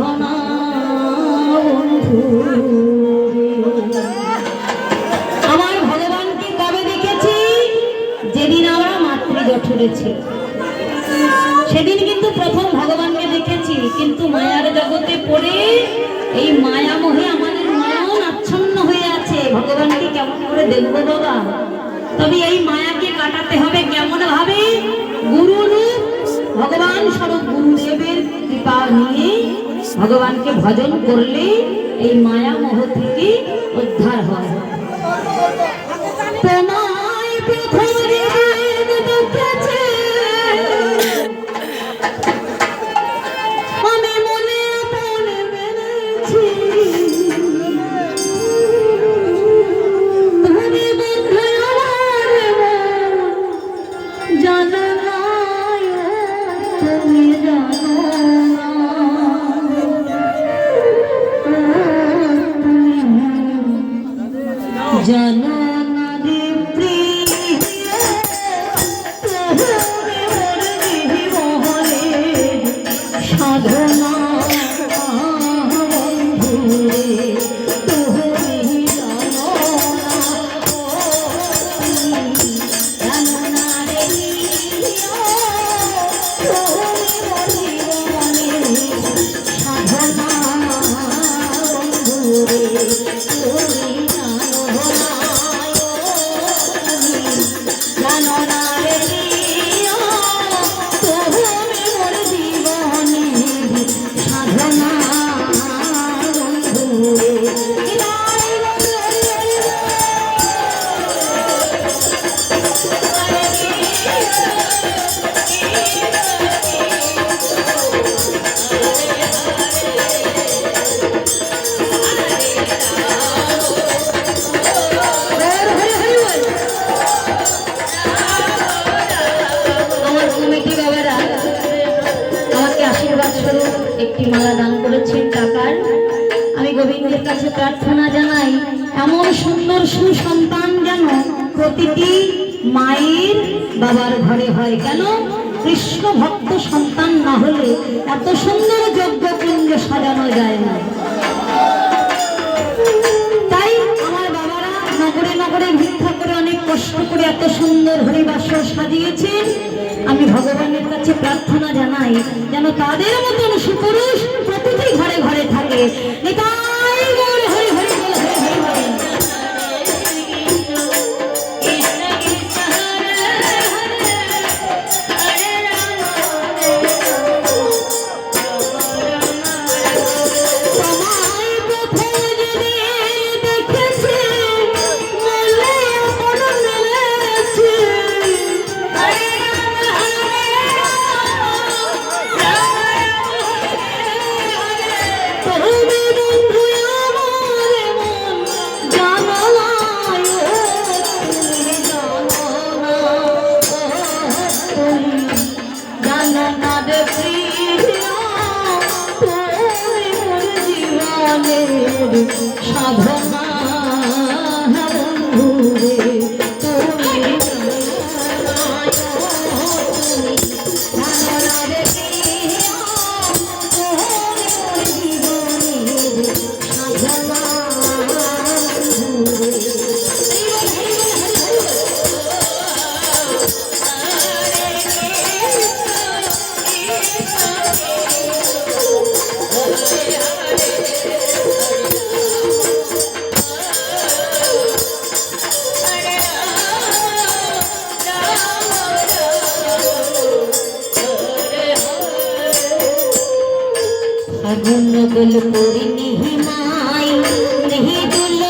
বন্ধু। আমার ভগবানকে কবে দেখেছি? যেদিন আমরা মাতৃ জঠরে ছিল সেদিন কিন্তু প্রথম ভগবানকে দেখেছি, কিন্তু মায়ার জগতে পড়ে এই মায়ামোহে আমাদের নয়ন আচ্ছন্ন হয়ে আছে। ভগবানকে কেমন করে দেখব বাবা? তবে এই মায়াকে কাটাতে হবে কেমন ভাবে? গুরুরূপ, ভগবান স্বরূপ গুরুদেবের কৃপা নিয়ে ভগবানকে ভজন করলে এই মায়া মোহ থেকে উদ্ধার হয়। সাধনা প্রার্থনা জানাই, এমন সুন্দর সুসন্তান যেন প্রতিটি মায়ের বাবার ঘরে হয়। কেন? কৃষ্ণ ভক্ত সন্তান না হলে এত সুন্দর যজ্ঞ কুঞ্জ সাজানো যায় না। তাই আমার বাবারা নগরে নগরে ভিক্ষা করে অনেক কষ্ট করে এত সুন্দর হরিবাস সাজিয়েছেন। আমি ভগবানের কাছে প্রার্থনা জানাই, যেন তাদের মতন সুপুরুষ প্রতিটি ঘরে ঘরে থাকে। ফাগুন গোল পূর্ণিমায় নেহি দুল।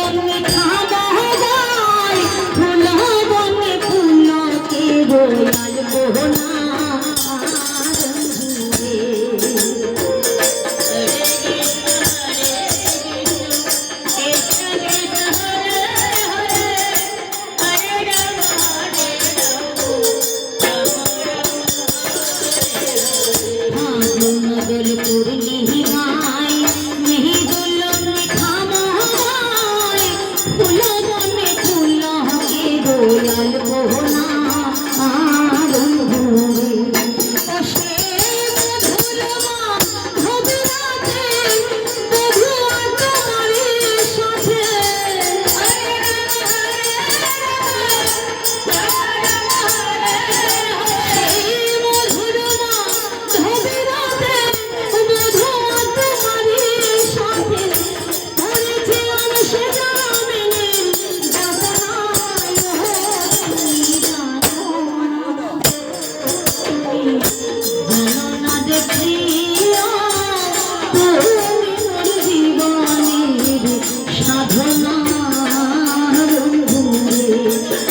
বন্ধু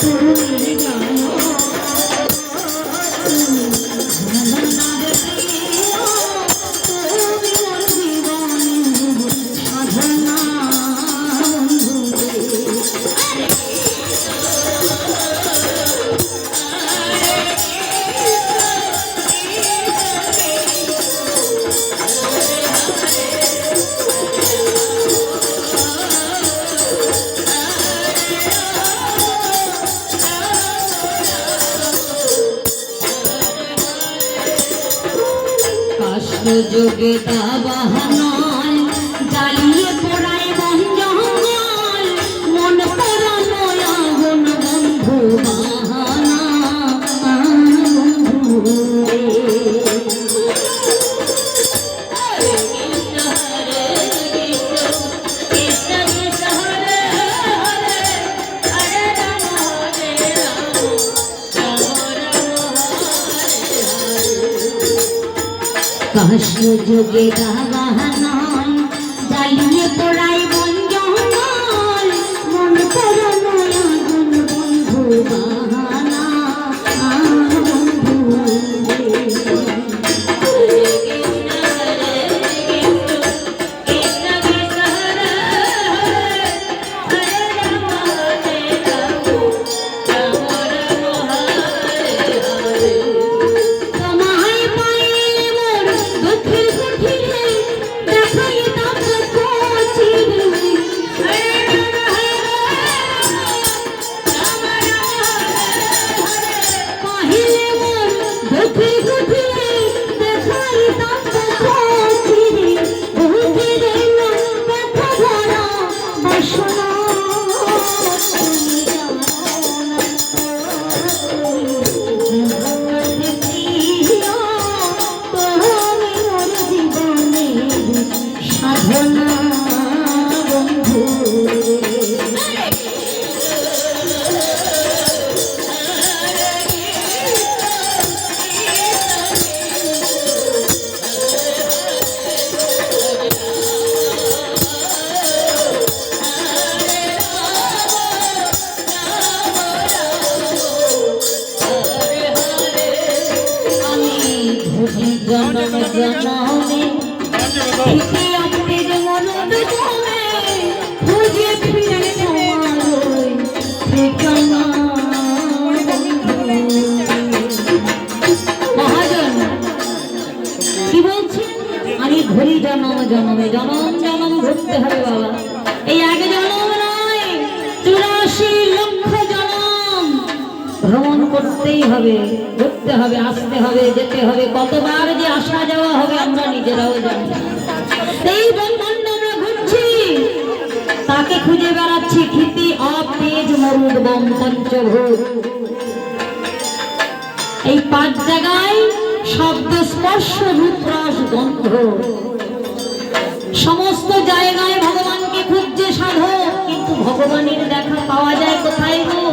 তুমি জানো কষ্ট যোগে দাবাহানয় জ্বালিয়ে পোড়ায় বন জঙ্গল। মন পরানো আগুন বন্ধু বাহানা। বন্ধু কষ্ট সাধনা জনম জনমে, জনম ঘুরতে হবে বাবা। এই এক জনম নয়, চুরাশি লক্ষ জনম। ভ্রমণ করতেই হবে, ঘুরতে হবে, আসতে হবে, যেতে হবে, কতবার যে আসা যাওয়া হবে আমরা নিজেরাও জানি। এই ব্রহ্মাণ্ড আমরা ঘুরছি, তাকে খুঁজে বেড়াচ্ছি, ক্ষিতি অপ তেজ মরুদ বম পঞ্চভূত। এই পাঁচ জায়গায় শব্দ স্পর্শ, রূপ রস, গন্ধ। সমস্ত জায়গায় ভগবানকে খুঁজছে সাধক, কিন্তু ভগবানের দেখা পাওয়া যায় কোথায় গো?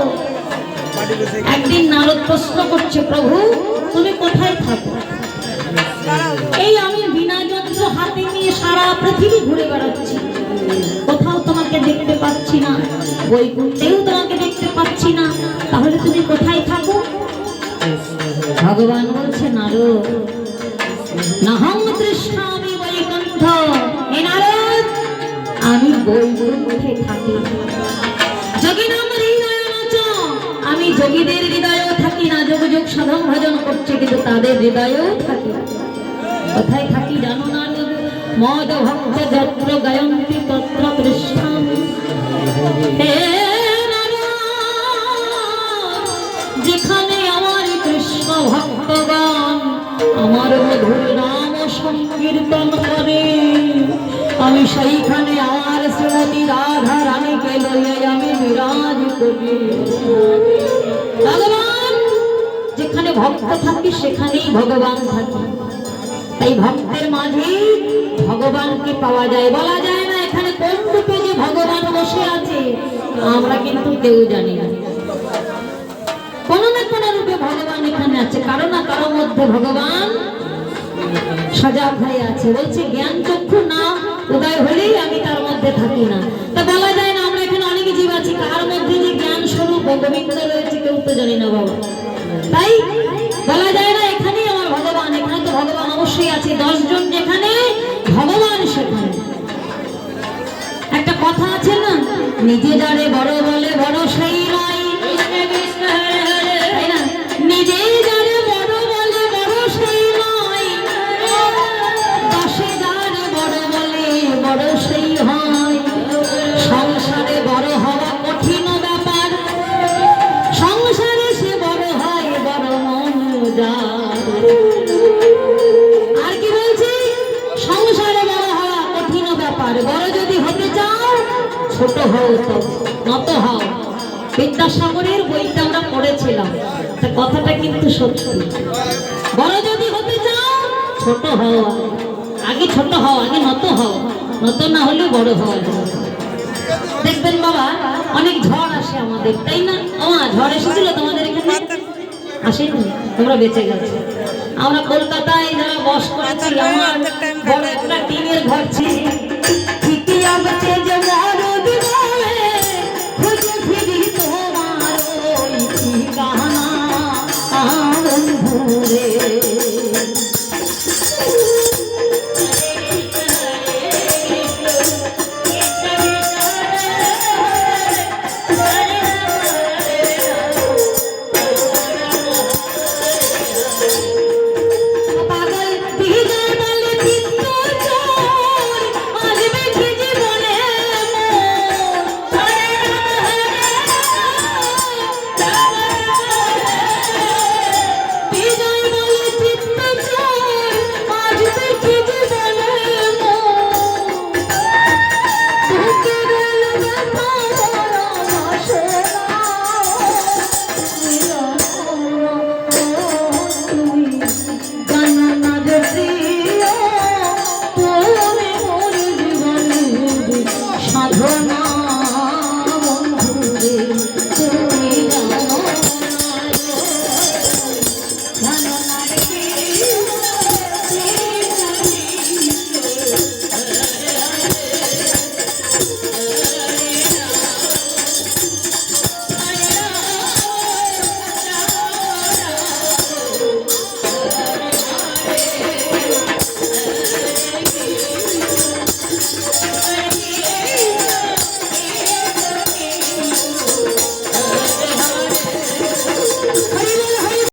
একদিন নারদ প্রশ্ন করছে, প্রভু, তুমি কোথায় থাকো? এই আমি বিনা যন্ত্র হাতে নিয়ে সারা পৃথিবী ঘুরে বেড়াচ্ছি। কোথাও তোমাকে দেখতে পাচ্ছি না বই বৈকুণ্ঠেও তোমাকে দেখতে পাচ্ছি না। তাহলে তুমি কোথায় থাকো? ভগবান বলছে, নারদ, নাহং তৃষ্ণামি বৈকুণ্ঠ। আমি যোগীদের থাকি না, যোগ যোগ সাধন ভজন করছে, কিন্তু তাদের হৃদয়েও থাকি কোথায় থাকি জানো না মদ ভক্ত যত্র, গায়ন্তি, তত্র যেখানে আমার কৃষ্ণ ভক্তগণ, আমার মধুর নাম সংকীর্তন করে, আমি সেইখানে শ্রীমতী রাধা রানীকে লইয়া আমি বিরাজ করি। ভগবান, যেখানে ভক্ত থাকি, সেখানেই ভগবান থাকে। তাই ভক্তের মাঝে ভগবানকে পাওয়া যায়। বলা যায় না এখানে কোন রূপে যে ভগবান বসে আছে, আমরা কিন্তু কেউ জানি না। কোন না কোন রূপে ভগবান এখানে আছে। কারও না কারও মধ্যে ভগবান সজাগ হয়ে আছে। বলছে জ্ঞান চক্ষু উদয় হলেই আমি তার মধ্যে থাকি না। তা বলা যায় না, আমরা এখানে অনেক জীব আছি, কার মধ্যে যে জ্ঞান স্বরূপ? গোবিন্দ রয়েছে, কেউ তো জানি না বাবা। তাই বলা যায় না, এখানেই আমার ভগবান, এখানে তো ভগবান অবশ্যই আছে, দশজন যেখানে, ভগবান সেখানে। একটা কথা আছে না, নিজে যারে বড় বলে বড় সেই ছোট হও তো নত হও। বিদ্যাসাগরের বইটা আমরা পড়েছিলাম। তা কথাটা কিন্তু সত্যি। বড় যদি হতে চাও ছোট হও। আগে ছোট হও আগে নত হও। নত না হলে বড় না। দেখবেন বাবা অনেক ঝড় আসে আমাদের তাই না? আমা ঝড় এসেছিল তোমাদের এখানে? আসেনি? তোমরা বেঁচে গেছো। আমরা কলকাতায় যারা বস করেছি আমার বড় একটা টিনের ঘর ছিল।